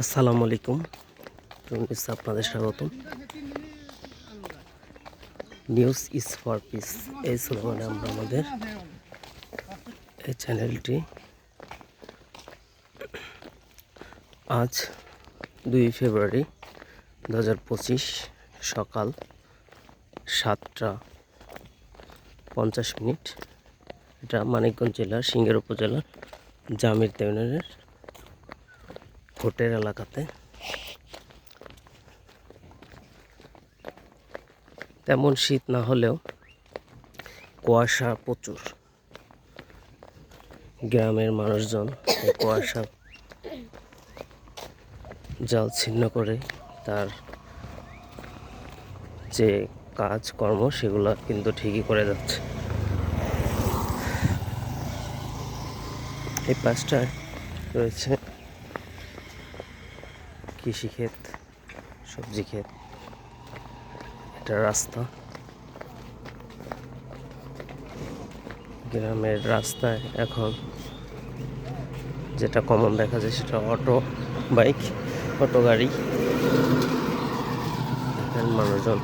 আসসালামু আলাইকুম। নিউজ আপনাদের স্বাগতম। নিউজ ইজ ফর পিস এই স্লোগানে আমরা আমাদের এই চ্যানেলটি আজ দুই ফেব্রুয়ারি দু হাজার পঁচিশ সকাল সাতটা পঞ্চাশ মিনিট। এটা মানিকগঞ্জ জেলার সিঙ্গের উপজেলার জামির ইউনিয়নের ভোটের এলাকাতে। তেমন শীত না হলেও কুয়াশা প্রচুর। গ্রামের মানুষজন কুয়াশা জাল ছিন্ন করে তার যে কাজ কর্ম সেগুলো কিন্তু ঠিকই করে যাচ্ছে। এই পাশটায় রয়েছে কৃষিক্ষেত সবজি ক্ষেত, এটা রাস্তা। গ্রামের রাস্তায় এখন যেটা কমন দেখা যায় সেটা অটো বাইক অটো গাড়ি। এখানে মানুষজন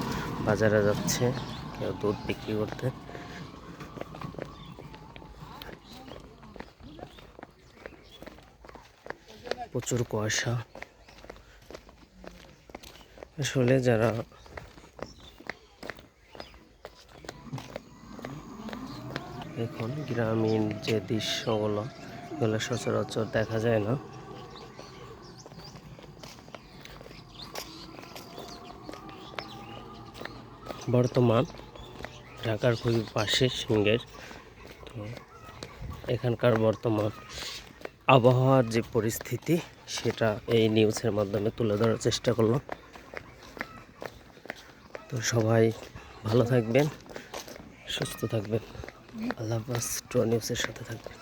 বাজারে যাচ্ছে, কেউ দুধ বিক্রি করতে। প্রচুর কুয়াশা। আসলে যারা এখন গ্রামীণ যে দৃশ্যগুলো, এগুলো সচরাচর দেখা যায় না। বর্তমান ঢাকার খুবই পাশে সিঙ্গের তো এখানকার বর্তমান আবহাওয়ার যে পরিস্থিতি, সেটা এই নিউজের মাধ্যমে তুলে ধরার চেষ্টা করলাম। তো সবাই ভালো থাকবেন সুস্থ থাকবেন। আল্লাহ হাফাজ টু নিউজের সাথে থাকবেন।